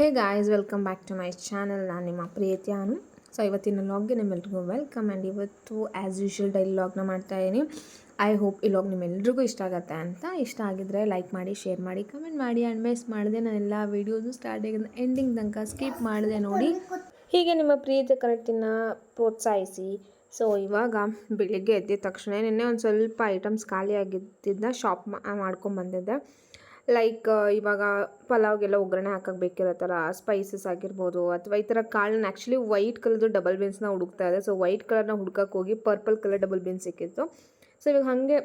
Hey guys, welcome back to my channel. ನಾನು ನಿಮ್ಮ ಪ್ರೀತಿ ಅನು. ಸೊ ಇವತ್ತಿನ ಲಾಗ್ಗೆ ನಿಮ್ಮೆಲ್ರಿಗೂ ವೆಲ್ಕಮ್ ಆ್ಯಂಡ್ ಇವತ್ತು ಆ್ಯಸ್ ಯೂಶ್ವಲ್ ಡೈಲಿ ಲಾಗ್ನ ಮಾಡ್ತಾ ಇದ್ದೀನಿ ಐ ಹೋಪ್ ಈ ಲಾಗ್ ನಿಮ್ಮೆಲ್ರಿಗೂ ಇಷ್ಟ ಆಗುತ್ತೆ ಅಂತ. ಇಷ್ಟ ಆಗಿದ್ರೆ ಲೈಕ್ ಮಾಡಿ ಶೇರ್ ಮಾಡಿ ಕಮೆಂಟ್ ಮಾಡಿ ಆ್ಯಂಡ್ ಮಾಡಿದೆ. ನಾನು ಎಲ್ಲ ವೀಡಿಯೋಸು ಸ್ಟಾರ್ಟಿಂಗ್ ಎಂಡಿಂಗ್ ತನಕ ಸ್ಕಿಪ್ ಮಾಡಿದೆ ನೋಡಿ. ಹೀಗೆ ನಿಮ್ಮ ಪ್ರೀತಿ ಕರೆಕ್ಟಿನ ಪ್ರೋತ್ಸಾಹಿಸಿ. ಸೊ ಇವಾಗ ಬೆಳಿಗ್ಗೆ ಎದ್ದಿದ ತಕ್ಷಣ ನಿನ್ನೆ ಒಂದು ಸ್ವಲ್ಪ ಐಟಮ್ಸ್ ಖಾಲಿ ಆಗಿದ್ದಿದ್ದ ಶಾಪ್ ಮಾಡ್ಕೊಂಬಂದಿದ್ದೆ ಲೈಕ್ ಇವಾಗ ಪಲಾವ್ಗೆಲ್ಲ ಒಗ್ಗರಣೆ ಹಾಕಕ್ಕೆ ಬೇಕಿರೋ ಥರ ಸ್ಪೈಸಸ್ ಆಗಿರ್ಬೋದು ಅಥವಾ ಈ ಥರ ಕಾಳನ್ನ ಆ್ಯಕ್ಚುಲಿ ವೈಟ್ ಕಲರ್ದು ಡಬಲ್ ಬೀನ್ಸ್ನ ಹುಡುಕ್ತಾ ಇದೆ. ಸೊ ವೈಟ್ ಕಲರ್ನ ಹುಡ್ಕಕ್ಕೆ ಹೋಗಿ ಪರ್ಪಲ್ ಕಲರ್ ಡಬಲ್ ಬೀನ್ಸ್ ಸಿಕ್ಕಿತ್ತು. ಸೊ ಇವಾಗ ಹಾಗೆ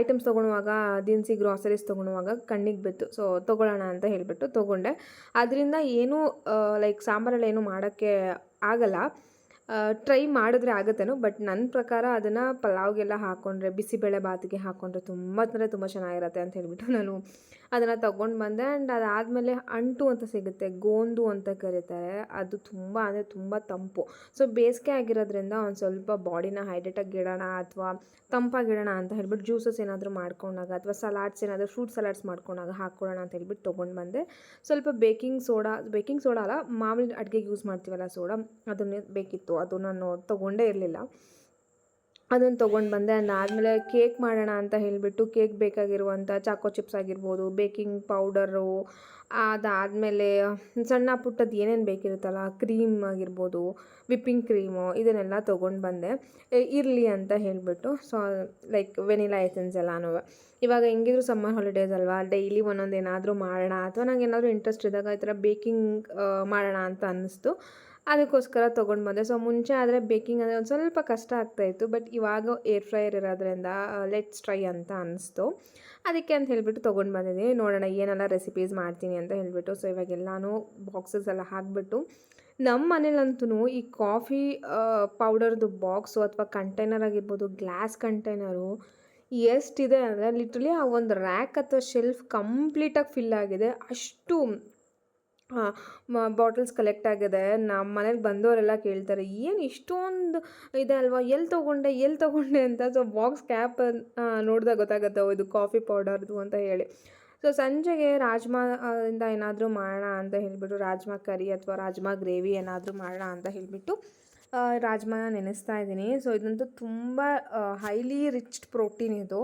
ಐಟಮ್ಸ್ ತೊಗೊಳುವಾಗ ದಿನಸಿ ಗ್ರಾಸರೀಸ್ ತೊಗೊಳುವಾಗ ಕಣ್ಣಿಗೆ ಬಿತ್ತು. ಸೊ ತೊಗೊಳ್ಳೋಣ ಅಂತ ಹೇಳಿಬಿಟ್ಟು ತೊಗೊಂಡೆ. ಅದರಿಂದ ಏನೂ ಲೈಕ್ ಸಾಂಬಾರಲ್ಲಿ ಏನೂ ಮಾಡೋಕ್ಕೆ ಆಗಲ್ಲ. ಟ್ರೈ ಮಾಡಿದ್ರೆ ಆಗುತ್ತೇನೋ ಬಟ್ ನನ್ನ ಪ್ರಕಾರ ಅದನ್ನು ಪಲಾವ್ಗೆಲ್ಲ ಹಾಕ್ಕೊಂಡ್ರೆ ಬಿಸಿಬೇಳೆ ಬಾತಿಗೆ ಹಾಕ್ಕೊಂಡ್ರೆ ತುಂಬ ಅಂದರೆ ತುಂಬ ಚೆನ್ನಾಗಿರುತ್ತೆ ಅಂತ ಹೇಳಿಬಿಟ್ಟು ನಾನು ಅದನ್ನು ತೊಗೊಂಡು ಬಂದೆ. ಆ್ಯಂಡ್ ಅದಾದಮೇಲೆ ಅಂಟು ಅಂತ ಸಿಗುತ್ತೆ, ಗೋಂದು ಅಂತ ಕರೀತಾರೆ. ಅದು ತುಂಬ ಅಂದರೆ ತುಂಬ ತಂಪು. ಸೊ ಬೇಸಿಗೆ ಆಗಿರೋದ್ರಿಂದ ಒಂದು ಸ್ವಲ್ಪ ಬಾಡಿನ ಹೈಡ್ರೇಟಾಗಿ ಇಡೋಣ ಅಥವಾ ತಂಪಾಗಿಡೋಣ ಅಂತ ಹೇಳ್ಬಿಟ್ಟು ಜ್ಯೂಸಸ್ ಏನಾದರೂ ಮಾಡ್ಕೊಂಡಾಗ ಅಥವಾ ಸಲಾಡ್ಸ್ ಏನಾದರೂ ಫ್ರೂಟ್ ಸಲಾಡ್ಸ್ ಮಾಡ್ಕೊಂಡಾಗ ಹಾಕ್ಕೊಳ್ಳೋಣ ಅಂತ ಹೇಳ್ಬಿಟ್ಟು ತೊಗೊಂಡು ಬಂದೆ. ಸ್ವಲ್ಪ ಬೇಕಿಂಗ್ ಸೋಡಾ ಬೇಕಿಂಗ್ ಸೋಡಾ ಅಲ್ಲ, ಮಾಮೂಲಿ ಅಡುಗೆಗೆ ಯೂಸ್ ಮಾಡ್ತೀವಲ್ಲ ಸೋಡಾ ಅದನ್ನೇ ಬೇಕಿತ್ತು. ಅದು ನಾನು ತೊಗೊಂಡೇ ಇರಲಿಲ್ಲ. ಅದನ್ನು ತೊಗೊಂಡು ಬಂದೆ. ಅದಾದಮೇಲೆ ಕೇಕ್ ಮಾಡೋಣ ಅಂತ ಹೇಳಿಬಿಟ್ಟು ಕೇಕ್ ಬೇಕಾಗಿರುವಂಥ ಚಾಕೋ ಚಿಪ್ಸ್ ಆಗಿರ್ಬೋದು, ಬೇಕಿಂಗ್ ಪೌಡರು, ಅದಾದಮೇಲೆ ಸಣ್ಣ ಪುಟ್ಟದ್ದು ಏನೇನು ಬೇಕಿರುತ್ತಲ್ಲ, ಕ್ರೀಮ್ ಆಗಿರ್ಬೋದು, ವಿಪ್ಪಿಂಗ್ ಕ್ರೀಮು ಇದನ್ನೆಲ್ಲ ತೊಗೊಂಡು ಬಂದೆ. ಇರಲಿ ಅಂತ ಹೇಳಿಬಿಟ್ಟು. ಸೊ, ಲೈಕ್ ವೆನಿಲಾ ಎಸೆನ್ಸ್ ಎಲ್ಲನೂ. ಇವಾಗ ಹೆಂಗಿದ್ರು ಸಮ್ಮರ್ ಹಾಲಿಡೇಸ್ ಅಲ್ವಾ? ಡೈಲಿ ಒಂದೊಂದು ಏನಾದರೂ ಮಾಡೋಣ. ಅಥವಾ ನಂಗೆ ಏನಾದರೂ ಇಂಟ್ರೆಸ್ಟ್ ಇದ್ದಾಗ ಈ ಥರ ಬೇಕಿಂಗ್ ಮಾಡೋಣ ಅಂತ ಅನ್ನಿಸ್ತು. ಅದಕ್ಕೋಸ್ಕರ ತೊಗೊಂಡು ಬಂದೆ. ಸೊ ಮುಂಚೆ ಆದರೆ ಬೇಕಿಂಗ್ ಅಂದರೆ ಒಂದು ಸ್ವಲ್ಪ ಕಷ್ಟ ಆಗ್ತಾಯಿತ್ತು ಬಟ್ ಇವಾಗ ಏರ್ ಫ್ರೈಯರ್ ಇರೋದ್ರಿಂದ ಲೆಟ್ಸ್ ಟ್ರೈ ಅಂತ ಅನ್ನಿಸ್ತು ಅದಕ್ಕೆ ಅಂತ ಹೇಳಿಬಿಟ್ಟು ತೊಗೊಂಡು ಬಂದಿದ್ದೀನಿ. ನೋಡೋಣ ಏನೆಲ್ಲ ರೆಸಿಪೀಸ್ ಮಾಡ್ತೀನಿ ಅಂತ ಹೇಳಿಬಿಟ್ಟು. ಸೊ ಇವಾಗೆಲ್ಲನೂ ಬಾಕ್ಸಸ್ ಎಲ್ಲ ಹಾಕಿಬಿಟ್ಟು ನಮ್ಮ ಮನೇಲಂತೂ ಈ ಕಾಫಿ ಪೌಡರ್ದು ಬಾಕ್ಸು ಅಥವಾ ಕಂಟೈನರ್ ಆಗಿರ್ಬೋದು ಗ್ಲಾಸ್ ಕಂಟೈನರು ಎಷ್ಟಿದೆ ಅಂದರೆ ಲಿಟ್ರಲಿ ಆ ಒಂದು ರ್ಯಾಕ್ ಅಥವಾ ಶೆಲ್ಫ್ ಕಂಪ್ಲೀಟಾಗಿ ಫಿಲ್ ಆಗಿದೆ. ಅಷ್ಟು ಬಾಟಲ್ಸ್ ಕಲೆಕ್ಟ್ ಆಗಿದೆ. ನಮ್ಮ ಮನೆಗೆ ಬಂದವರೆಲ್ಲ ಕೇಳ್ತಾರೆ, ಏನು ಇಷ್ಟೊಂದು ಇದೆ ಅಲ್ವಾ? ಎಲ್ಲಿ ತೊಗೊಂಡೆ ಎಲ್ಲಿ ತೊಗೊಂಡೆ? ಅಂತ. ಸೊ ಬಾಕ್ಸ್ ಕ್ಯಾಪ್ ನೋಡಿದಾಗ ಗೊತ್ತಾಗುತ್ತೆ ಇದು ಕಾಫಿ ಪೌಡರ್ದು ಅಂತ ಹೇಳಿ. ಸೊ ಸಂಜೆಗೆ ರಾಜ್ಮಾ ಇಂದ ಏನಾದರೂ ಮಾಡೋಣ ಅಂತ ಹೇಳಿಬಿಟ್ಟು, ರಾಜ್ಮಾ ಕರಿ ಅಥವಾ ರಾಜ್ಮಾ ಗ್ರೇವಿ ಏನಾದರೂ ಮಾಡೋಣ ಅಂತ ಹೇಳಿಬಿಟ್ಟು ರಾಜ್ಮಾನ ನೆನೆಸ್ತಾ ಇದ್ದೀನಿ. ಸೊ ಇದಂತೂ ತುಂಬ ಹೈಲಿ ರಿಚ್ ಪ್ರೋಟೀನ್ ಇದು.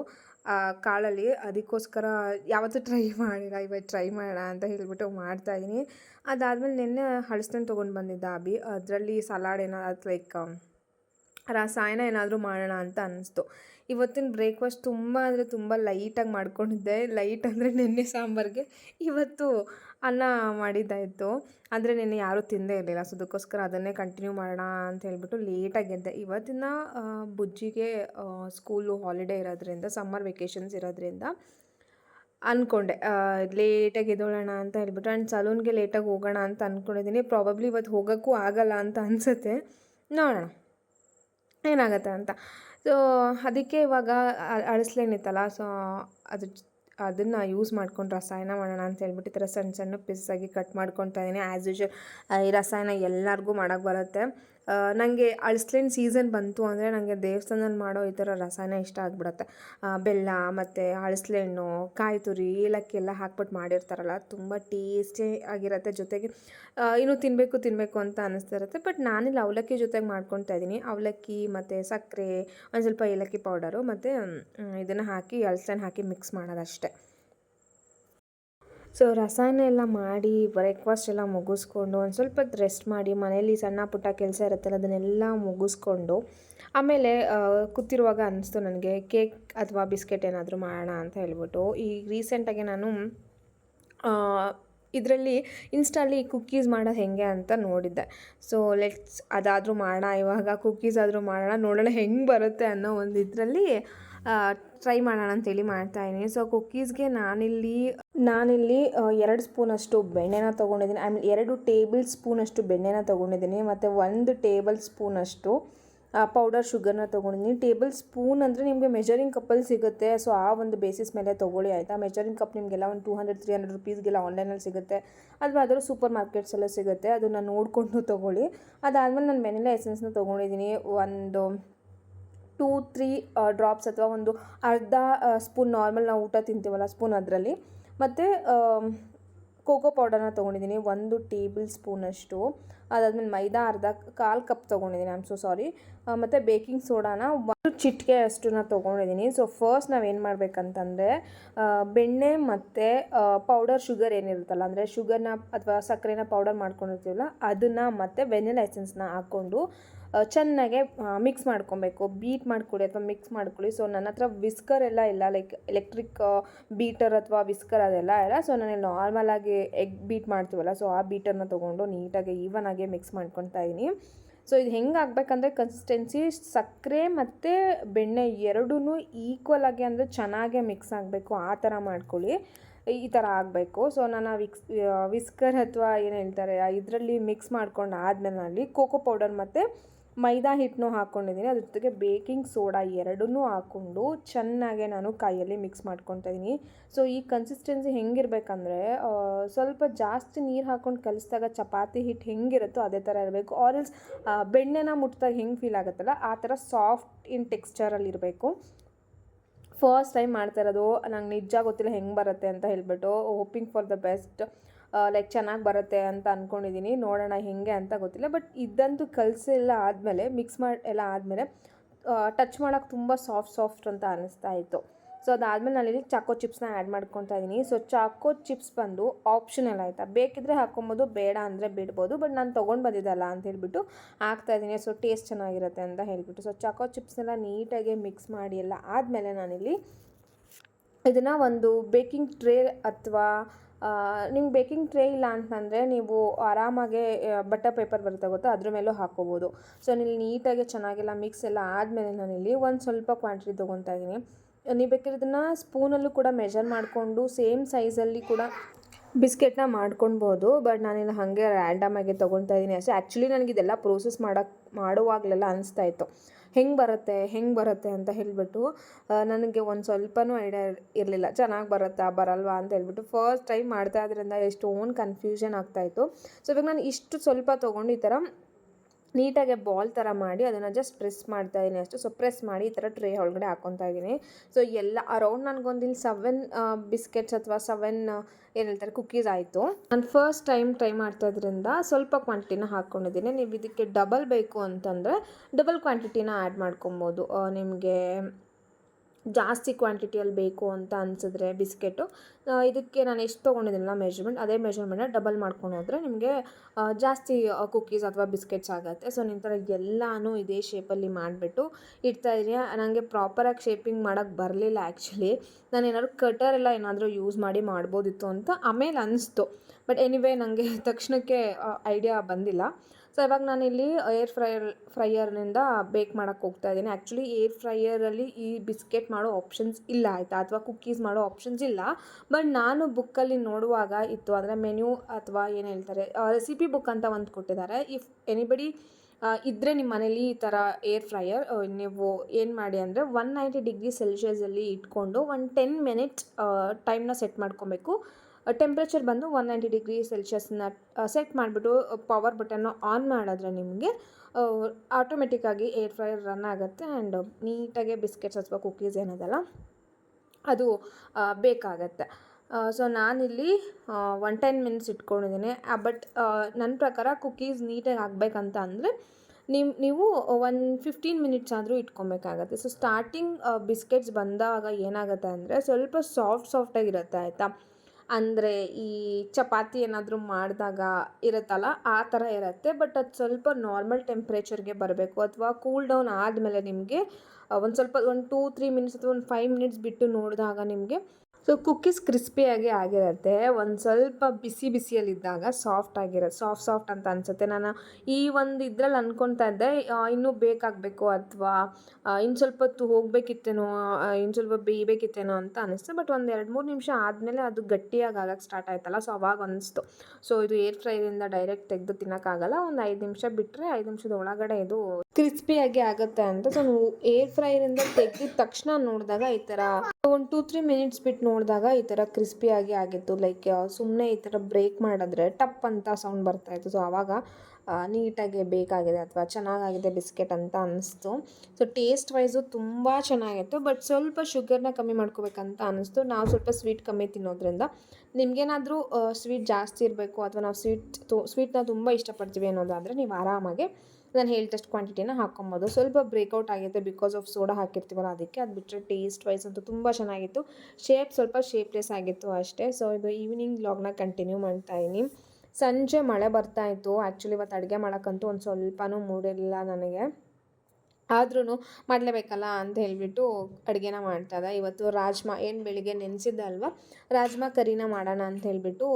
ಕಾಳಲ್ಲಿ ಅದಕ್ಕೋಸ್ಕರ ಯಾವತ್ತೂ ಟ್ರೈ ಮಾಡಿಲ್ಲ ಇವತ್ತು ಟ್ರೈ ಮಾಡೋಣ ಅಂತ ಹೇಳಿಬಿಟ್ಟು ಮಾಡ್ತಾಯಿದ್ದೀನಿ ಅದಾದಮೇಲೆ ನಿನ್ನೆ ಹಳಸಿನ ತೊಗೊಂಡು ಬಂದಿದ್ದ ಅಬಿ ಅದರಲ್ಲಿ ಸಲಾಡ್ ಏನಾದ್ರು ಲೈಕ್ ರಸಾಯನ ಏನಾದರೂ ಮಾಡೋಣ ಅಂತ ಅನ್ನಿಸ್ತು ಇವತ್ತಿನ ಬ್ರೇಕ್ಫಾಸ್ಟ್ ತುಂಬ ಅಂದರೆ ತುಂಬ ಲೈಟಾಗಿ ಮಾಡ್ಕೊಂಡಿದ್ದೆ. ಲೈಟ್ ಅಂದರೆ ನೆನ್ನೆ ಸಾಂಬಾರಿಗೆ. ಇವತ್ತು ಅನ್ನ ಮಾಡಿದ್ದಾಯಿತು. ಅಂದರೆ ನೆನ್ನೆ ಯಾರೂ ತಿಂದೇ ಇರಲಿಲ್ಲ. ಸೊ ಅದಕ್ಕೋಸ್ಕರ ಅದನ್ನೇ ಕಂಟಿನ್ಯೂ ಮಾಡೋಣ ಅಂತ ಹೇಳ್ಬಿಟ್ಟು ಲೇಟಾಗಿ ಎದ್ದೆ. ಇವತ್ತಿನ ಬುಜ್ಜಿಗೆ ಸ್ಕೂಲು ಹಾಲಿಡೇ ಇರೋದ್ರಿಂದ ಸಮ್ಮರ್ ವೆಕೇಷನ್ಸ್ ಇರೋದ್ರಿಂದ ಅಂದ್ಕೊಂಡೆ ಲೇಟಾಗಿ ಎದ್ದೋಳೋಣ ಅಂತ ಹೇಳ್ಬಿಟ್ಟು ಆ್ಯಂಡ್ ಸಲೂನ್ಗೆ ಲೇಟಾಗಿ ಹೋಗೋಣ ಅಂತ ಅಂದ್ಕೊಂಡಿದ್ದೀನಿ ಪ್ರಾಬಬ್ಲಿ ಇವತ್ತು ಹೋಗೋಕ್ಕೂ ಆಗಲ್ಲ ಅಂತ ಅನಿಸುತ್ತೆ. ನೋಡೋಣ. ಏನಾಗುತ್ತೆ ಅಂತ. ಸೊ ಅದಕ್ಕೆ ಇವಾಗ ಅಳಿಸ್ಲೇನಿತ್ತಲ್ಲ? ಸೊ ಅದು ಅದನ್ನು ಯೂಸ್ ಮಾಡ್ಕೊಂಡು ರಸಾಯನ ಮಾಡೋಣ ಅಂತ ಹೇಳ್ಬಿಟ್ಟು ಈ ಥರ ಸಣ್ಣ ಸಣ್ಣ ಪೀಸಾಗಿ ಕಟ್ ಮಾಡ್ಕೊತಾ ಇದ್ದೀನಿ ಆ್ಯಸ್ ಯೂಶ್ವಲ್ ಈ ರಸಾಯನ ಎಲ್ಲರಿಗೂ ಮಾಡೋಕ್ಕೆ ಬರುತ್ತೆ. ನನಗೆ ಅಳಿಸ್ಲೇನು ಸೀಸನ್ ಬಂತು ಅಂದರೆ ನನಗೆ ದೇವಸ್ಥಾನದಲ್ಲಿ ಮಾಡೋ ಈ ಥರ ರಸನೇ ಇಷ್ಟ ಆಗಿಬಿಡುತ್ತೆ. ಬೆಲ್ಲ ಮತ್ತು ಅಳಿಸ್ಲೆಹಣ್ಣು ಕಾಯಿ ತುರಿ ಏಲಕ್ಕಿ ಎಲ್ಲ ಹಾಕ್ಬಿಟ್ಟು ಮಾಡಿರ್ತಾರಲ್ಲ, ತುಂಬ ಟೇಸ್ಟಿ ಆಗಿರುತ್ತೆ ಜೊತೆಗೆ. ಇನ್ನೂ ತಿನ್ನಬೇಕು ತಿನ್ನಬೇಕು ಅಂತ ಅನ್ನಿಸ್ತಾ ಇರುತ್ತೆ, ಬಟ್ ನಾನಿಲ್ಲಿ ಅವಲಕ್ಕಿ ಜೊತೆಗೆ ಮಾಡ್ಕೊತಾ ಇದ್ದೀನಿ. ಅವಲಕ್ಕಿ ಮತ್ತು ಸಕ್ಕರೆ, ಒಂದು ಸ್ವಲ್ಪ ಏಲಕ್ಕಿ ಪೌಡರು ಮತ್ತು ಇದನ್ನು ಹಾಕಿ ಅಳಸ್ಲೆಹಣ್ಣು ಹಾಕಿ ಮಿಕ್ಸ್ ಮಾಡೋದಷ್ಟೇ. ಸೊ ರಸಾಯನ ಎಲ್ಲ ಮಾಡಿ ಬ್ರೇಕ್ಫಾಸ್ಟ್ ಎಲ್ಲ ಮುಗಿಸ್ಕೊಂಡು ಒಂದು ಸ್ವಲ್ಪ ಹೊತ್ತು ರೆಸ್ಟ್ ಮಾಡಿ ಮನೇಲಿ ಸಣ್ಣ ಪುಟ್ಟ ಕೆಲಸ ಇರುತ್ತಲ್ಲ, ಅದನ್ನೆಲ್ಲ ಮುಗಿಸ್ಕೊಂಡು, ಆಮೇಲೆ ಕೂತಿರುವಾಗ ಅನ್ನಿಸ್ತು ನನಗೆ, ಕೇಕ್ ಅಥವಾ ಬಿಸ್ಕೆಟ್ ಏನಾದರೂ ಮಾಡೋಣ ಅಂತ ಹೇಳ್ಬಿಟ್ಟು, ಈ ರೀಸೆಂಟಾಗಿ ನಾನು ಇದರಲ್ಲಿ ಇನ್ಸ್ಟಾಲಿ ಕುಕ್ಕೀಸ್ ಮಾಡೋದು ಹೇಗೆ ಅಂತ ನೋಡಿದ್ದೆ. ಸೊ ಲೆಟ್ಸ್ ಅದಾದರೂ ಮಾಡೋಣ, ಇವಾಗ ಕುಕ್ಕೀಸ್ ಆದರೂ ಮಾಡೋಣ, ನೋಡೋಣ ಹೆಂಗೆ ಬರುತ್ತೆ ಅನ್ನೋ ಒಂದು ಇದರಲ್ಲಿ ಟ್ರೈ ಮಾಡೋಣ ಅಂತೇಳಿ ಮಾಡ್ತಾಯಿದ್ದೀನಿ ಸೊ ಕುಕ್ಕೀಸ್ಗೆ ನಾನಿಲ್ಲಿ ನಾನಿಲ್ಲಿ ಎರಡು ಸ್ಪೂನಷ್ಟು ಬೆಣ್ಣೆನ ತೊಗೊಂಡಿದ್ದೀನಿ. ಐ ಮೀನ್ ಎರಡು ಟೇಬಲ್ ಸ್ಪೂನಷ್ಟು ಬೆಣ್ಣೆನ ತೊಗೊಂಡಿದ್ದೀನಿ. ಮತ್ತು ಒಂದು ಟೇಬಲ್ ಸ್ಪೂನಷ್ಟು ಪೌಡರ್ ಶುಗರ್ನ ತೊಗೊಂಡಿದ್ದೀನಿ. ಟೇಬಲ್ ಸ್ಪೂನ್ ಅಂದರೆ ನಿಮಗೆ ಮೆಜರಿಂಗ್ ಕಪ್ಪಲ್ಲಿ ಸಿಗುತ್ತೆ. ಸೊ ಆ ಒಂದು ಬೇಸಿಸ್ ಮೇಲೆ ತೊಗೊಳ್ಳಿ, ಆಯಿತಾ? ಮೆಜರಿಂಗ್ ಕಪ್ ನಿಮಗೆಲ್ಲ ಒಂದು ಟೂ ಹಂಡ್ರೆಡ್ ತ್ರೀ ಹಂಡ್ರೆಡ್ ರುಪೀಸ್ಗೆಲ್ಲ ಆನ್ಲೈನಲ್ಲಿ ಸಿಗುತ್ತೆ. ಅಥವಾ ಅದರ ಸೂಪರ್ ಮಾರ್ಕೆಟ್ಸೆಲ್ಲ ಸಿಗುತ್ತೆ. ಅದನ್ನು ನೋಡಿಕೊಂಡು ತೊಗೊಳ್ಳಿ. ಅದಾದಮೇಲೆ ನಾನು ವೆನಿಲಾ ಎಸೆನ್ಸ್ನ ತೊಗೊಂಡಿದ್ದೀನಿ. ಒಂದು ಟೂ, ತ್ರೀ ಡ್ರಾಪ್ಸ್ ಅಥವಾ ಒಂದು ಅರ್ಧ ಸ್ಪೂನ್ ನಾರ್ಮಲ್ ನಾವು ಊಟ ತಿಂತೀವಲ್ಲ ಸ್ಪೂನ್ ಅದರಲ್ಲಿ. ಮತ್ತು ಕೋಕೋ ಪೌಡರ್ನ ತೊಗೊಂಡಿದ್ದೀನಿ, ಒಂದು ಟೇಬಲ್ ಸ್ಪೂನಷ್ಟು ಅದಾದಮೇಲೆ ಮೈದಾ ಅರ್ಧ, ಕಾಲು ಕಪ್ ತೊಗೊಂಡಿದ್ದೀನಿ ಐಮ್ ಸೊ ಸಾರಿ ಮತ್ತು ಬೇಕಿಂಗ್ ಸೋಡಾನ ಒಂದು ಚಿಟಿಕೆ ಅಷ್ಟನ್ನ ತೊಗೊಂಡಿದ್ದೀನಿ. ಸೊ ಫಸ್ಟ್ ನಾವೇನು ಮಾಡಬೇಕಂತಂದರೆ ಬೆಣ್ಣೆ ಮತ್ತು ಪೌಡರ್ ಶುಗರ್ ಏನಿರುತ್ತಲ್ಲ, ಅಂದರೆ ಶುಗರ್ನ ಅಥವಾ ಸಕ್ಕರೆನ ಪೌಡರ್ ಮಾಡ್ಕೊಂಡಿರ್ತೀವಲ್ಲ, ಅದನ್ನು ಮತ್ತು ವೆನಿಲ್ ಎಸೆನ್ಸ್ನ ಹಾಕ್ಕೊಂಡು ಚೆನ್ನಾಗೆ ಮಿಕ್ಸ್ ಮಾಡ್ಕೊಬೇಕು. ಬೀಟ್ ಮಾಡ್ಕೊಳ್ಳಿ ಅಥವಾ ಮಿಕ್ಸ್ ಮಾಡ್ಕೊಳ್ಳಿ. ಸೊ ನನ್ನ ಹತ್ರ ವಿಸ್ಕರ್ ಎಲ್ಲ ಇಲ್ಲ. ಲೈಕ್ ಎಲೆಕ್ಟ್ರಿಕ್ ಬೀಟರ್ ಅಥವಾ ವಿಸ್ಕರ್ ಅದೆಲ್ಲ ಇಲ್ಲ. ಸೊ ನಾನು ನಾರ್ಮಲಾಗಿ ಎಗ್ ಬೀಟ್ ಮಾಡ್ತೀವಲ್ಲ ಸೊ ಆ ಬೀಟರ್ನ ತೊಗೊಂಡು ನೀಟಾಗಿ ಈವನ್ ಆಗಿ ಮಿಕ್ಸ್ ಮಾಡ್ಕೊತಾ ಇದ್ದೀನಿ ಸೊ ಇದು ಹೆಂಗೆ ಆಗಬೇಕಂದ್ರೆ ಕನ್ಸಿಸ್ಟೆನ್ಸಿ ಸಕ್ಕರೆ ಮತ್ತು ಬೆಣ್ಣೆ ಎರಡೂ ಈಕ್ವಲ್ ಆಗಿ ಅಂದರೆ ಚೆನ್ನಾಗೇ ಮಿಕ್ಸ್ ಆಗಬೇಕು. ಆ ಥರ ಮಾಡ್ಕೊಳ್ಳಿ. ಈ ಥರ ಆಗಬೇಕು. ಸೊ ನಾನು ವಿಕ್ಸ್ ವಿಸ್ಕರ್ ಅಥವಾ ಏನು ಹೇಳ್ತಾರೆ ಇದರಲ್ಲಿ ಮಿಕ್ಸ್ ಮಾಡ್ಕೊಂಡು ಆದಮೇಲೆ ಅಲ್ಲಿ ಕೋಕೋ ಪೌಡರ್ ಮತ್ತು ಮೈದಾ ಹಿಟ್ಟನ್ನು ಹಾಕ್ಕೊಂಡಿದ್ದೀನಿ ಅದ್ರ ಜೊತೆಗೆ ಬೇಕಿಂಗ್ ಸೋಡಾ ಎರಡನ್ನೂ ಹಾಕ್ಕೊಂಡು ಚೆನ್ನಾಗೆ ನಾನು ಕೈಯಲ್ಲಿ ಮಿಕ್ಸ್ ಮಾಡ್ಕೊತಾ ಇದ್ದೀನಿ. ಸೊ, ಈ ಕನ್ಸಿಸ್ಟೆನ್ಸಿ ಹೆಂಗಿರ್ಬೇಕಂದ್ರೆ ಸ್ವಲ್ಪ ಜಾಸ್ತಿ ನೀರು ಹಾಕ್ಕೊಂಡು ಕಲಿಸಿದಾಗ ಚಪಾತಿ ಹಿಟ್ಟು ಹೆಂಗಿರುತ್ತೋ ಅದೇ ಥರ ಇರಬೇಕು. ಆರೆಲ್ಸ್ ಬೆಣ್ಣೆನ ಮುಟ್ಟಿದಾಗ ಹೆಂಗೆ ಫೀಲ್ ಆಗುತ್ತಲ್ಲ, ಆ ಥರ ಸಾಫ್ಟ್ ಇನ್ ಟೆಕ್ಸ್ಚರಲ್ಲಿ ಇರಬೇಕು. ಫಸ್ಟ್ ಟೈಮ್ ಮಾಡ್ತಾ ಇರೋದು, ನಂಗೆ ನಿಜ ಗೊತ್ತಿಲ್ಲ ಹೆಂಗೆ ಬರುತ್ತೆ ಅಂತ ಹೇಳ್ಬಿಟ್ಟು hoping for the best like ಚೆನ್ನಾಗಿ ಬರುತ್ತೆ ಅಂತ ಅಂದ್ಕೊಂಡಿದ್ದೀನಿ ನೋಡೋಣ ಹೇಗೆ ಅಂತ ಗೊತ್ತಿಲ್ಲ. ಬಟ್ ಇದ್ದಂತೂ ಕಲಸೆಲ್ಲ ಆದಮೇಲೆ ಮಿಕ್ಸ್ ಮಾಡಿ, ಎಲ್ಲ ಆದಮೇಲೆ ಟಚ್ ಮಾಡೋಕ್ಕೆ ತುಂಬ ಸಾಫ್ಟ್ ಸಾಫ್ಟ್ ಅಂತ ಅನ್ನಿಸ್ತಾ ಇತ್ತು. ಸೊ ಅದಾದಮೇಲೆ ನಾನಿಲ್ಲಿ ಚಾಕೋ ಚಿಪ್ಸ್ನ ಆ್ಯಡ್ ಮಾಡ್ಕೊತಾ ಇದ್ದೀನಿ ಸೊ ಚಾಕೋ ಚಿಪ್ಸ್ ಬಂದು ಆಪ್ಷನಲ್ ಆಯಿತಾ? ಬೇಕಿದ್ರೆ ಹಾಕೊಬೋದು, ಬೇಡ ಅಂದರೆ ಬಿಡ್ಬೋದು. ಬಟ್ ನಾನು ತೊಗೊಂಡು ಬಂದಿದ್ದಲ್ಲ ಅಂತ ಹೇಳ್ಬಿಟ್ಟು ಹಾಕ್ತಾ ಇದ್ದೀನಿ ಸೊ ಟೇಸ್ಟ್ ಚೆನ್ನಾಗಿರುತ್ತೆ ಅಂತ ಹೇಳಿಬಿಟ್ಟು. ಸೊ ಚಾಕೋ ಚಿಪ್ಸ್ನೆಲ್ಲ ನೀಟಾಗಿ ಮಿಕ್ಸ್ ಮಾಡಿ ಎಲ್ಲ ಆದಮೇಲೆ ನಾನಿಲ್ಲಿ ಇದನ್ನು ಒಂದು ಬೇಕಿಂಗ್ ಟ್ರೇ ಅಥವಾ ನಿಮ್ಗೆ ಬೇಕಿಂಗ್ ಟ್ರೇ ಇಲ್ಲ ಅಂತಂದರೆ ನೀವು ಆರಾಮಾಗೆ ಬಟರ್ ಪೇಪರ್ ಬರುತ್ತೆ ಗೊತ್ತಾ? ಅದ್ರ ಮೇಲೂ ಹಾಕ್ಕೋಬೋದು. ಸೊ ನೀವು ನೀಟಾಗಿ ಚೆನ್ನಾಗೆಲ್ಲ ಮಿಕ್ಸ್ ಎಲ್ಲ ಆದಮೇಲೆ ನಾನಿಲ್ಲಿ ಒಂದು ಸ್ವಲ್ಪ ಕ್ವಾಂಟಿಟಿ ತೊಗೊತಾ ಇದ್ದೀನಿ. ನೀವು ಬೇಕಾದ್ರೆ ಇದನ್ನು ಸ್ಪೂನಲ್ಲೂ ಕೂಡ ಮೆಜರ್ ಮಾಡಿಕೊಂಡು ಸೇಮ್ ಸೈಜಲ್ಲಿ ಕೂಡ ಬಿಸ್ಕೆಟ್ನ ಮಾಡ್ಕೊಳ್ಬೋದು ಬಟ್ ನಾನಿಲ್ಲಿ ಹಾಗೆ ರ್ಯಾಂಡಮಾಗಿ ತೊಗೊತಾ ಇದ್ದೀನಿ. ಅಷ್ಟೇ ಆ್ಯಕ್ಚುಲಿ ನನಗೆ ಇದೆಲ್ಲ ಪ್ರೋಸೆಸ್ ಮಾಡೋಕ್ಕೆ ಮಾಡುವಾಗಲೆಲ್ಲ ಅನಿಸ್ತಾ ಇತ್ತು. ಹೆಂಗೆ ಬರುತ್ತೆ ಹೆಂಗೆ ಬರುತ್ತೆ ಅಂತ ಹೇಳಿಬಿಟ್ಟು ನನಗೆ ಒಂದು ಸ್ವಲ್ಪನೂ ಐಡಿಯಾ ಇರಲಿಲ್ಲ. ಚೆನ್ನಾಗಿ ಬರುತ್ತಾ, ಬರಲ್ವಾ ಅಂತ ಹೇಳ್ಬಿಟ್ಟು ಫಸ್ಟ್ ಟೈಮ್ ಮಾಡ್ತಾ ಇದ್ರಿಂದ ಎಷ್ಟೊಂದು ಕನ್ಫ್ಯೂಷನ್ ಆಗ್ತಾಯಿತ್ತು ಸೊ ಇವಾಗ ನಾನು ಇಷ್ಟು ಸ್ವಲ್ಪ ತೊಗೊಂಡು ಈ ಥರ ನೀಟಾಗಿ ಬಾಲ್ ಥರ ಮಾಡಿ ಅದನ್ನು ಜಸ್ಟ್ ಪ್ರೆಸ್ ಮಾಡ್ತಾ ಇದ್ದೀನಿ ಅಷ್ಟು. ಸೊ ಪ್ರೆಸ್ ಮಾಡಿ ಈ ಥರ ಟ್ರೇ ಒಳಗಡೆ ಹಾಕ್ಕೊತಾ ಇದ್ದೀನಿ. ಸೊ ಎಲ್ಲ ಅರೌಂಡ್ ನನಗೊಂದು ಇಲ್ಲಿ ಸೆವೆನ್ ಬಿಸ್ಕೆಟ್ಸ್ ಅಥವಾ ಸೆವೆನ್ ಏನು ಹೇಳ್ತಾರೆ ಕುಕ್ಕೀಸ್ ಆಯಿತು. ನಾನು ಫಸ್ಟ್ ಟೈಮ್ ಟ್ರೈ ಮಾಡ್ತಾ ಇದ್ರಿಂದ ಸ್ವಲ್ಪ ಕ್ವಾಂಟಿಟಿನ ಹಾಕ್ಕೊಂಡಿದ್ದೀನಿ ನೀವು ಇದಕ್ಕೆ ಡಬಲ್ ಬೇಕು ಅಂತಂದರೆ ಡಬಲ್ ಕ್ವಾಂಟಿಟಿನ ಆ್ಯಡ್ ಮಾಡ್ಕೊಬೋದು. ನಿಮಗೆ ಜಾಸ್ತಿ ಕ್ವಾಂಟಿಟಿಯಲ್ಲಿ ಬೇಕು ಅಂತ ಅನಿಸಿದ್ರೆ ಬಿಸ್ಕೆಟು ಇದಕ್ಕೆ ನಾನು ಎಷ್ಟು ತೊಗೊಂಡಿದ್ದೀನಲ್ಲ ಮೆಜರ್ಮೆಂಟ್ ಅದೇ ಮೆಜರ್ಮೆಂಟ್ನ ಡಬಲ್ ಮಾಡ್ಕೊಂಡು ಹೋದರೆ ನಿಮಗೆ ಜಾಸ್ತಿ ಕುಕ್ಕೀಸ್ ಅಥವಾ ಬಿಸ್ಕೆಟ್ಸ್ ಆಗುತ್ತೆ. ಸೊ ನಿಮ್ಮ ಥರ ಎಲ್ಲನೂ ಇದೇ ಶೇಪಲ್ಲಿ ಮಾಡಿಬಿಟ್ಟು ಇಡ್ತಾ ಇದ್ದೀನಿ ನನಗೆ ಪ್ರಾಪರಾಗಿ ಶೇಪಿಂಗ್ ಮಾಡೋಕ್ಕೆ ಬರಲಿಲ್ಲ ಆ್ಯಕ್ಚುಲಿ ನಾನು ಏನಾದ್ರು ಕಟರ್ ಎಲ್ಲ ಏನಾದರೂ ಯೂಸ್ ಮಾಡಿ ಮಾಡ್ಬೋದಿತ್ತು ಅಂತ ಆಮೇಲೆ ಅನಿಸ್ತು. ಬಟ್ ಎನಿವೇ ನನಗೆ ತಕ್ಷಣಕ್ಕೆ ಐಡಿಯಾ ಬಂದಿಲ್ಲ. ಸೊ ಇವಾಗ ನಾನಿಲ್ಲಿ ಏರ್ ಫ್ರೈಯರ್ ಫ್ರೈಯರ್ನಿಂದ ಬೇಕ್ ಮಾಡೋಕ್ಕೆ ಹೋಗ್ತಾ ಇದ್ದೀನಿ. ಆ್ಯಕ್ಚುಲಿ ಏರ್ ಫ್ರೈಯರಲ್ಲಿ ಈ ಬಿಸ್ಕೆಟ್ ಮಾಡೋ ಆಪ್ಷನ್ಸ್ ಇಲ್ಲ ಆಯಿತಾ? ಅಥವಾ ಕುಕ್ಕೀಸ್ ಮಾಡೋ ಆಪ್ಷನ್ಸ್ ಇಲ್ಲ. ಬಟ್ ನಾನು ಬುಕ್ಕಲ್ಲಿ ನೋಡುವಾಗ ಇತ್ತು. ಅಂದರೆ ಮೆನ್ಯೂ ಅಥವಾ ಏನು ಹೇಳ್ತಾರೆ ರೆಸಿಪಿ ಬುಕ್ ಅಂತ ಒಂದು ಕೊಟ್ಟಿದ್ದಾರೆ. ಇಫ್ ಎನಿಬಡಿ ಇದ್ದರೆ ನಿಮ್ಮ ಮನೇಲಿ ಈ ಥರ ಏರ್ ಫ್ರೈಯರ್ ನೀವು ಏನು ಮಾಡಿ ಅಂದರೆ ಒನ್ ನೈಂಟಿ ಡಿಗ್ರಿ ಸೆಲ್ಸಿಯಸಲ್ಲಿ ಇಟ್ಕೊಂಡು ಒಂದು ಟೆನ್ ಮಿನಿಟ್ಸ್ ಟೈಮ್ನ ಸೆಟ್ ಮಾಡ್ಕೊಬೇಕು. ಟೆಂಪ್ರೇಚರ್ ಬಂದು ಒನ್ ನೈಂಟಿ ಡಿಗ್ರಿ ಸೆಲ್ಸಿಯಸ್ನ ಸೆಟ್ ಮಾಡಿಬಿಟ್ಟು ಪವರ್ ಬಟನ್ನು ಆನ್ ಮಾಡಿದ್ರೆ ನಿಮಗೆ ಆಟೋಮೆಟಿಕ್ಕಾಗಿ ಏರ್ ಫ್ರೈಯರ್ ರನ್ ಆಗುತ್ತೆ ಆ್ಯಂಡ್ ನೀಟಾಗಿ ಬಿಸ್ಕೆಟ್ಸ್ ಅಥವಾ ಕುಕೀಸ್ ಏನದಲ್ಲ, ಅದು ಬೇಕಾಗತ್ತೆ. ಸೊ ನಾನಿಲ್ಲಿ ಒನ್ ಟೆನ್ ಮಿನಿಟ್ಸ್ ಇಟ್ಕೊಂಡಿದ್ದೀನಿ. ಬಟ್ ನನ್ನ ಪ್ರಕಾರ ಕುಕೀಸ್ ನೀಟಾಗಿ ಆಗಬೇಕಂತ ಅಂದರೆ ನಿಮ್ಮ ನೀವು ಒನ್ ಫಿಫ್ಟೀನ್ ಮಿನಿಟ್ಸ್ ಆದರೂ ಇಟ್ಕೊಬೇಕಾಗತ್ತೆ. ಸೊ ಸ್ಟಾರ್ಟಿಂಗ್ ಬಿಸ್ಕೆಟ್ಸ್ ಬಂದಾಗ ಏನಾಗುತ್ತೆ ಅಂದರೆ, ಸ್ವಲ್ಪ ಸಾಫ್ಟ್ ಸಾಫ್ಟಾಗಿರುತ್ತೆ ಆಯಿತಾ? ಅಂದರೆ ಈ ಚಪಾತಿ ಏನಾದರೂ ಮಾಡಿದಾಗ ಇರುತ್ತಲ್ಲ, ಆ ಥರ ಇರುತ್ತೆ. ಬಟ್ ಅದು ಸ್ವಲ್ಪ ನಾರ್ಮಲ್ ಟೆಂಪ್ರೇಚರ್ಗೆ ಬರಬೇಕು. ಅಥವಾ ಕೂಲ್ ಡೌನ್ ಆದಮೇಲೆ ನಿಮಗೆ ಒಂದು ಸ್ವಲ್ಪ ಒಂದು ಟೂ ತ್ರೀ ಮಿನಿಟ್ಸ್ ಅಥವಾ ಒಂದು ಫೈವ್ ಮಿನಿಟ್ಸ್ ಬಿಟ್ಟು ನೋಡಿದಾಗ ನಿಮಗೆ ಸೊ ಕುಕ್ಕೀಸ್ ಕ್ರಿಸ್ಪಿಯಾಗಿ ಆಗಿರುತ್ತೆ. ಒಂದು ಸ್ವಲ್ಪ ಬಿಸಿ ಬಿಸಿಯಲ್ಲಿದ್ದಾಗ ಸಾಫ್ಟ್ ಆಗಿರೋದು ಸಾಫ್ಟ್ ಸಾಫ್ಟ್ ಅಂತ ಅನಿಸುತ್ತೆ. ನಾನು ಈ ಒಂದು ಇದ್ರಲ್ಲಿ ಅಂದ್ಕೊತಾ ಇದ್ದೆ. ಇನ್ನೂ ಬೇಕಾಗಬೇಕು ಅಥವಾ ಇನ್ನು ಸ್ವಲ್ಪ ಹೊತ್ತು ಹೋಗಬೇಕಿತ್ತೇನೋ ಇನ್ನು ಸ್ವಲ್ಪ ಬೇಯಬೇಕಿತ್ತೇನೋ ಅಂತ ಅನಿಸ್ತು. ಬಟ್ ಒಂದು ಎರಡು, ಮೂರು ನಿಮಿಷ ಆದಮೇಲೆ ಅದು ಗಟ್ಟಿಯಾಗಿ ಆಗಕ್ಕೆ ಸ್ಟಾರ್ಟ್ ಆಯ್ತಲ್ಲ. ಸೊ ಅವಾಗ ಅನಿಸ್ತು. ಸೊ ಇದು ಏರ್ ಫ್ರೈರಿಂದ ಡೈರೆಕ್ಟ್ ತೆಗೆದು ತಿನ್ನೋಕ್ಕಾಗಲ್ಲ ಒಂದು ಐದು ನಿಮಿಷ ಬಿಟ್ಟರೆ ಐದು ನಿಮಿಷದ ಒಳಗಡೆ ಇದು ಕ್ರಿಸ್ಪಿಯಾಗಿ ಆಗುತ್ತೆ ಅಂತ. ಸೊ ಏರ್ ಫ್ರೈರಿಂದ ತೆಗೆದ ತಕ್ಷಣ ನೋಡಿದಾಗ ಈ ಥರ ಒಂದು ಟೂ ತ್ರೀ ಮಿನಿಟ್ಸ್ ಬಿಟ್ಟು ನೋಡಿದಾಗ ಈ ಥರ ಕ್ರಿಸ್ಪಿಯಾಗಿ ಆಗಿತ್ತು. ಲೈಕ್ ಸುಮ್ಮನೆ ಈ ಥರ ಬ್ರೇಕ್ ಮಾಡಿದ್ರೆ ಟಪ್ ಅಂತ ಸೌಂಡ್ ಬರ್ತಾಯಿತ್ತು ಸೊ ಆವಾಗ ನೀಟಾಗಿ ಬೇಕಾಗಿದೆ ಅಥವಾ ಚೆನ್ನಾಗಾಗಿದೆ ಬಿಸ್ಕೆಟ್ ಅಂತ ಅನ್ನಿಸ್ತು ಸೊ ಟೇಸ್ಟ್ ವೈಸು ತುಂಬ ಚೆನ್ನಾಗಿತ್ತು. ಬಟ್ ಸ್ವಲ್ಪ ಶುಗರ್ನ ಕಮ್ಮಿ ಮಾಡ್ಕೋಬೇಕಂತ ಅನ್ನಿಸ್ತು ನಾವು ಸ್ವಲ್ಪ ಸ್ವೀಟ್ ಕಮ್ಮಿ ತಿನ್ನೋದ್ರಿಂದ ನಿಮಗೇನಾದರೂ ಸ್ವೀಟ್ ಜಾಸ್ತಿ ಇರಬೇಕು ಅಥವಾ ನಾವು ಸ್ವೀಟ್ ತು ಸ್ವೀಟ್ನ ತುಂಬ ಇಷ್ಟಪಡ್ತೀವಿ ಅನ್ನೋದಾದರೆ ನೀವು ಆರಾಮಾಗಿ ನಾನು ಹೇಳಿದಷ್ಟು ಕ್ವಾಂಟಿಟಿನ ಹಾಕ್ಕೊಬೋದು. ಸ್ವಲ್ಪ ಬ್ರೇಕ್ಔಟ್ ಆಗಿರುತ್ತೆ ಬಿಕಾಸ್ ಆಫ್ ಸೋಡಾ ಹಾಕಿರ್ತೀವಲ್ಲ ಅದಕ್ಕೆ. ಅದು ಬಿಟ್ಟರೆ ಟೇಸ್ಟ್ ವೈಸ್ ಅಂತೂ ತುಂಬ ಚೆನ್ನಾಗಿತ್ತು. ಶೇಪ್ ಸ್ವಲ್ಪ ಶೇಪ್ಲೆಸ್ ಆಗಿತ್ತು ಅಷ್ಟೇ. ಸೊ ಇದು ಈವ್ನಿಂಗ್ ಲಾಗ್ನ ಕಂಟಿನ್ಯೂ ಮಾಡ್ತಾ ಇದ್ದೀನಿ. ಸಂಜೆ ಮಳೆ ಬರ್ತಾ ಇತ್ತು. ಆ್ಯಕ್ಚುಲಿ ಇವತ್ತು ಅಡುಗೆ ಮಾಡೋಕ್ಕಂತೂ ಒಂದು ಸ್ವಲ್ಪನೂ ಮೂಡಿರಲಿಲ್ಲ ನನಗೆ. ಆದ್ರೂ ಮಾಡಲೇಬೇಕಲ್ಲ ಅಂತ ಹೇಳಿಬಿಟ್ಟು ಅಡುಗೆನ ಮಾಡ್ತಾಯಿದ್ದೆ ಇವತ್ತು ರಾಜ್ಮಾ ಏನು ಬೆಳಿಗ್ಗೆ ನೆನೆಸಿದ್ದೆ ಅಲ್ವಾ? ರಾಜ್ಮಾ ಕರಿನ ಮಾಡೋಣ ಅಂತ ಹೇಳಿಬಿಟ್ಟು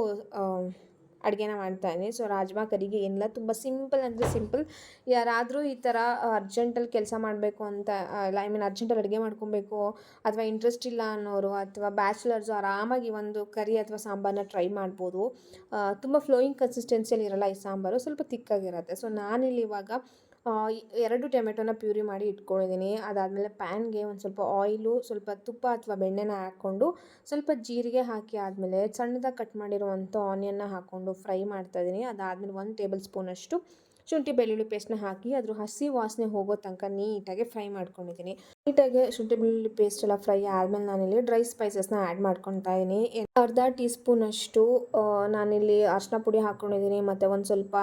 ಅಡುಗೆನ ಮಾಡ್ತಾಯಿದ್ದೀನಿ. ಸೊ ರಾಜ್ಮಾ ಕರಿಗೆ ಏನಿಲ್ಲ, ತುಂಬ ಸಿಂಪಲ್ ಅಂದರೆ ಸಿಂಪಲ್ ಯಾರಾದರೂ ಈ ಥರ ಅರ್ಜೆಂಟಲ್ಲಿ ಕೆಲಸ ಮಾಡಬೇಕು ಅಂತ ಇಲ್ಲ ಐ ಮೀನ್ ಅರ್ಜೆಂಟಲ್ಲಿ ಅಡುಗೆ ಮಾಡ್ಕೊಬೇಕು, ಅಥವಾ ಇಂಟ್ರೆಸ್ಟ್ ಇಲ್ಲ ಅನ್ನೋರು, ಅಥವಾ ಬ್ಯಾಚುಲರ್ಸು ಆರಾಮಾಗಿ ಒಂದು ಕರಿ ಅಥವಾ ಸಾಂಬಾರನ್ನ ಟ್ರೈ ಮಾಡ್ಬೋದು. ತುಂಬ ಫ್ಲೋಯಿಂಗ್ ಕನ್ಸಿಸ್ಟೆನ್ಸಿಯಲ್ಲಿ ಇರಲ್ಲ ಈ ಸಾಂಬಾರು, ಸ್ವಲ್ಪ ತಿಕ್ಕಾಗಿರುತ್ತೆ ಸೊ ನಾನಿಲ್ಲಿ ಇವಾಗ ಎರಡು ಟೊಮೆಟೊನ ಪ್ಯೂರಿ ಮಾಡಿ ಇಟ್ಕೊಂಡಿದ್ದೀನಿ. ಅದಾದಮೇಲೆ ಪ್ಯಾನ್ಗೆ ಒಂದು ಸ್ವಲ್ಪ ಆಯಿಲು, ಸ್ವಲ್ಪ ತುಪ್ಪ ಅಥವಾ ಬೆಣ್ಣೆನ ಹಾಕ್ಕೊಂಡು ಸ್ವಲ್ಪ ಜೀರಿಗೆ ಹಾಕಿ ಆದಮೇಲೆ ಸಣ್ಣದಾಗಿ ಕಟ್ ಮಾಡಿರುವಂಥ ಆನಿಯನ್ನ ಹಾಕ್ಕೊಂಡು ಫ್ರೈ ಮಾಡ್ತಾಯಿದ್ದೀನಿ ಅದಾದಮೇಲೆ ಒಂದು ಟೇಬಲ್ ಸ್ಪೂನಷ್ಟು ಶುಂಠಿ ಬೆಳ್ಳುಳ್ಳಿ ಪೇಸ್ಟ್ನ ಹಾಕಿ ಅದ್ರ ಹಸಿ ವಾಸನೆ ಹೋಗೋ ತನಕ ನೀಟಾಗಿ ಫ್ರೈ ಮಾಡ್ಕೊಂಡಿದ್ದೀನಿ. ನೀಟಾಗಿ ಶುಂಠಿ ಬೆಳ್ಳುಳ್ಳಿ ಪೇಸ್ಟ್ ಎಲ್ಲ ಫ್ರೈ ಆದಮೇಲೆ ನಾನಿಲ್ಲಿ ಡ್ರೈ ಸ್ಪೈಸಸ್ನ ಆ್ಯಡ್ ಮಾಡ್ಕೊತಾ ಇದ್ದೀನಿ. ಅರ್ಧ ಟೀ ಸ್ಪೂನಷ್ಟು ನಾನಿಲ್ಲಿ ಅರ್ಶಿನ ಪುಡಿ ಹಾಕ್ಕೊಂಡಿದ್ದೀನಿ ಮತ್ತು ಒಂದು ಸ್ವಲ್ಪ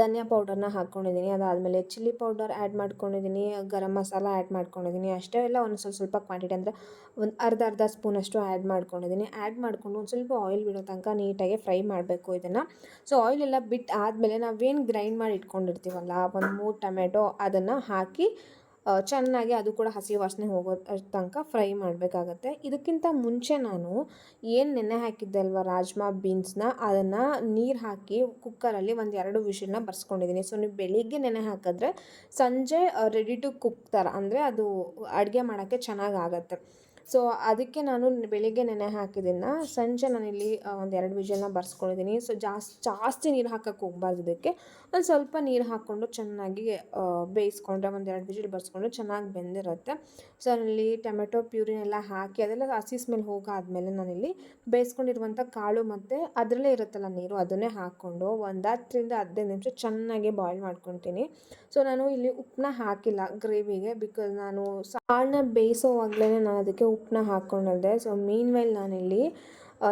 ಧನಿಯಾ ಪೌಡರ್ನ ಹಾಕ್ಕೊಂಡಿದ್ದೀನಿ ಅದಾದಮೇಲೆ ಚಿಲ್ಲಿ ಪೌಡರ್ ಆ್ಯಡ್ ಮಾಡ್ಕೊಂಡಿದ್ದೀನಿ, ಗರಂ ಮಸಾಲ ಆ್ಯಡ್ ಮಾಡ್ಕೊಂಡಿದ್ದೀನಿ. ಅಷ್ಟೇ ಎಲ್ಲ ಒಂದು ಸ್ವಲ್ಪ ಸ್ವಲ್ಪ ಕ್ವಾಂಟಿಟಿ ಅಂದರೆ ಒಂದು ಅರ್ಧ ಅರ್ಧ ಸ್ಪೂನಷ್ಟು ಆ್ಯಡ್ ಮಾಡ್ಕೊಂಡಿದ್ದೀನಿ. ಆ್ಯಡ್ ಮಾಡಿಕೊಂಡು ಒಂದು ಸ್ವಲ್ಪ ಆಯಿಲ್ ಬಿಡೋ ತನಕ ನೀಟಾಗಿ ಫ್ರೈ ಮಾಡಬೇಕು ಇದನ್ನು. ಸೊ ಆಯಿಲ್ ಎಲ್ಲ ಬಿಟ್ಟು ಆದಮೇಲೆ ನಾವೇನು ಗ್ರೈಂಡ್ ಮಾಡಿ ಇಟ್ಕೊಂಡಿರ್ತೀವಲ್ಲ, ಒಂದು ಮೂರು ಟೊಮೆಟೊ ಅದನ್ನು ಹಾಕಿ ಚೆನ್ನಾಗಿ ಅದು ಕೂಡ ಹಸಿ ವಾಸನೆ ಹೋಗೋ ತನಕ ಫ್ರೈ ಮಾಡಬೇಕಾಗತ್ತೆ. ಇದಕ್ಕಿಂತ ಮುಂಚೆ ನಾನು ಏನು ನೆನೆ ಹಾಕಿದ್ದೆ ಅಲ್ವಾ, ರಾಜ್ಮಾ ಬೀನ್ಸ್ನ, ಅದನ್ನು ನೀರು ಹಾಕಿ ಕುಕ್ಕರಲ್ಲಿ ಒಂದು ಎರಡು ವಿಷಲ್ನ ಬರ್ಸ್ಕೊಂಡಿದ್ದೀನಿ. ಸೊ ನೀವು ಬೆಳಿಗ್ಗೆ ನೆನೆ ಹಾಕಿದ್ರೆ ಸಂಜೆ ರೆಡಿ ಟು ಕುಕ್ ಥರ ಅಂದರೆ ಅದು ಅಡುಗೆ ಮಾಡೋಕ್ಕೆ ಚೆನ್ನಾಗಾಗತ್ತೆ. ಸೊ ಅದಕ್ಕೆ ನಾನು ಬೆಳಿಗ್ಗೆ ನೆನೆ ಹಾಕಿದ್ದನ್ನು, ಸಂಜೆ ನಾನಿಲ್ಲಿ ಒಂದು ಎರಡು ವಿಜಲ್ನ ಬರ್ಸ್ಕೊಂಡಿದ್ದೀನಿ. ಸೊ ಜಾಸ್ತಿ ಜಾಸ್ತಿ ನೀರು ಹಾಕಕ್ಕೆ ಹೋಗ್ಬಾರ್ದು ಇದಕ್ಕೆ. ಒಂದು ಸ್ವಲ್ಪ ನೀರು ಹಾಕ್ಕೊಂಡು ಚೆನ್ನಾಗಿ ಬೇಯಿಸ್ಕೊಂಡ್ರೆ, ಒಂದು ಎರಡು ವಿಜಲ್ ಬರ್ಸ್ಕೊಂಡು ಚೆನ್ನಾಗಿ ಬೆಂದಿರುತ್ತೆ. ಸೊ ಅಲ್ಲಿ ಟೊಮೆಟೊ, ಪ್ಯೂರಿನೆಲ್ಲ ಹಾಕಿ, ಅದೆಲ್ಲ ಹಸಿ ಸ್ಮೆಲ್ ಹೋಗಾದ್ಮೇಲೆ ನಾನಿಲ್ಲಿ ಬೇಯಿಸ್ಕೊಂಡಿರುವಂಥ ಕಾಳು ಮತ್ತು ಅದರಲ್ಲೇ ಇರುತ್ತಲ್ಲ ನೀರು, ಅದನ್ನೇ ಹಾಕ್ಕೊಂಡು ಒಂದು ಹತ್ತರಿಂದ ಹದಿನೈದು ನಿಮಿಷ ಚೆನ್ನಾಗಿ ಬಾಯ್ಲ್ ಮಾಡ್ಕೊತೀನಿ. ಸೊ ನಾನು ಇಲ್ಲಿ ಉಪ್ಪನ್ನ ಹಾಕಿಲ್ಲ, ಗ್ರೇವಿಗೆ ಬಿಕಾಸ್ ನಾನು ಕಾಳನ್ನ ಬೇಯಿಸೋವಾಗಲೇ ನಾನು ಅದಕ್ಕೆ ಉಪ್ಪನ್ನ ಹಾಕ್ಕೊಂಡಲ್ದೆ ಸೊ ಮೀನ್ ವೈಲ್ ನಾನಿಲ್ಲಿ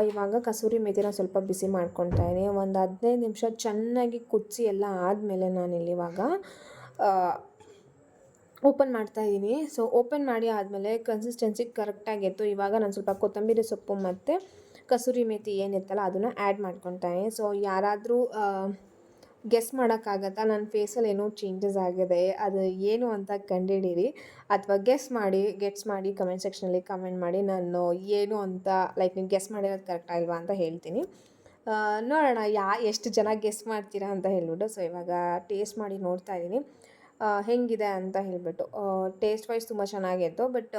ಇವಾಗ ಕಸೂರಿ ಮೇಥಿನ ಸ್ವಲ್ಪ ಬಿಸಿ ಮಾಡ್ಕೊತಾ ಇದ್ದೀನಿ. ಒಂದು ಹದಿನೈದು ನಿಮಿಷ ಚೆನ್ನಾಗಿ ಕುದಿಸಿ ಎಲ್ಲ ಆದಮೇಲೆ ನಾನಿಲ್ಲಿ ಇವಾಗ ಓಪನ್ ಮಾಡ್ತಾ ಇದ್ದೀನಿ. ಸೊ ಓಪನ್ ಮಾಡಿ ಆದಮೇಲೆ ಕನ್ಸಿಸ್ಟೆನ್ಸಿ ಕರೆಕ್ಟಾಗಿತ್ತು ಇವಾಗ ನಾನು ಸ್ವಲ್ಪ ಕೊತ್ತಂಬರಿ ಸೊಪ್ಪು ಮತ್ತು ಕಸೂರಿ ಮೇಥಿ ಏನಿತ್ತಲ್ಲ, ಅದನ್ನು ಆ್ಯಡ್ ಮಾಡ್ಕೊತಾ ಇದ್ದೀನಿ. ಸೊ ಯಾರಾದರೂ ಗೆಸ್ ಮಾಡೋಕ್ಕಾಗತ್ತಾ? ನನ್ನ ಫೇಸಲ್ಲಿ ಏನೋ ಚೇಂಜಸ್ ಆಗಿದೆ. ಅದು ಏನು ಅಂತ ಕಂಡುಹಿಡೀರಿ. ಅಥವಾ ಗೆಸ್ ಮಾಡಿ ಗೆಟ್ಸ್ ಮಾಡಿ ಕಮೆಂಟ್ ಸೆಕ್ಷನಲ್ಲಿ ಕಮೆಂಟ್ ಮಾಡಿ ನಾನು ಏನು ಅಂತ ಲೈಕ್ ನೀವು ಗೆಸ್ ಮಾಡಿರೋದು ಕರೆಕ್ಟ್ ಆಗಿಲ್ವಾ ಅಂತ ಹೇಳ್ತೀನಿ. ನೋಡೋಣ ಯಾ, ಎಷ್ಟು ಜನ ಗೆಸ್ ಮಾಡ್ತೀರಾ ಅಂತ ಹೇಳ್ಬಿಟ್ಟು. ಸೊ ಇವಾಗ ಟೇಸ್ಟ್ ಮಾಡಿ ನೋಡ್ತಾ ಇದ್ದೀನಿ. ಹೆಂಗಿದೆ ಅಂತ ಹೇಳಿಬಿಟ್ಟು. ಟೇಸ್ಟ್ ವೈಸ್ ತುಂಬ ಚೆನ್ನಾಗಿತ್ತು. ಬಟ್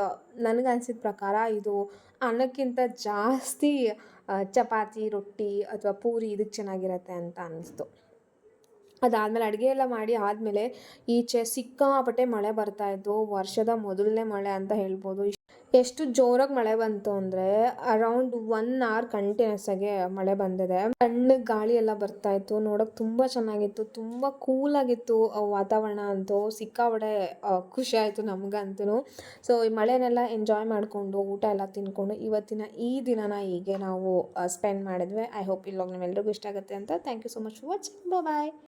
ನನಗೆ ಅನ್ಸಿದ ಪ್ರಕಾರ ಇದು ಅನ್ನಕ್ಕಿಂತ ಜಾಸ್ತಿ ಚಪಾತಿ, ರೊಟ್ಟಿ ಅಥವಾ ಪೂರಿ ಇದಕ್ಕೆ ಚೆನ್ನಾಗಿರತ್ತೆ ಅಂತ ಅನ್ನಿಸ್ತು ಅದಾದಮೇಲೆ ಅಡುಗೆ ಎಲ್ಲ ಮಾಡಿ ಆದಮೇಲೆ ಈಚೆ ಸಿಕ್ಕಾಪಟ್ಟೆ ಮಳೆ ಬರ್ತಾಯಿತ್ತು ವರ್ಷದ ಮೊದಲನೇ ಮಳೆ ಅಂತ ಹೇಳ್ಬೋದು. ಎಷ್ಟು ಜೋರಾಗಿ ಮಳೆ ಬಂತು ಅಂದರೆ ಅರೌಂಡ್ ಒನ್ ಅವರ್ ಕಂಟಿನ್ಯೂಸ್ ಆಗಿ ಮಳೆ ಬಂದಿದೆ. ಸಣ್ಣ ಗಾಳಿ ಎಲ್ಲ ಬರ್ತಾ ಇತ್ತು. ನೋಡೋಕೆ ತುಂಬ ಚೆನ್ನಾಗಿತ್ತು. ತುಂಬ ಕೂಲಾಗಿತ್ತು ವಾತಾವರಣ ಅಂತೂ. ಸಿಕ್ಕಾಪಡೆ ಖುಷಿ ಆಯಿತು ನಮಗಂತೂ. ಸೊ ಈ ಮಳೆನೆಲ್ಲ ಎಂಜಾಯ್ ಮಾಡಿಕೊಂಡು, ಊಟ ಎಲ್ಲ ತಿನ್ಕೊಂಡು ಇವತ್ತಿನ ಈ ದಿನನ ಹೀಗೆ ನಾವು ಸ್ಪೆಂಡ್ ಮಾಡಿದ್ವಿ. ಐ ಹೋಪ್ ಇಲ್ಲೋಗಿ ನಿಮ್ಮೆಲ್ರಿಗೂ ಇಷ್ಟ ಆಗುತ್ತೆ ಅಂತ. Thank you so much for watching bye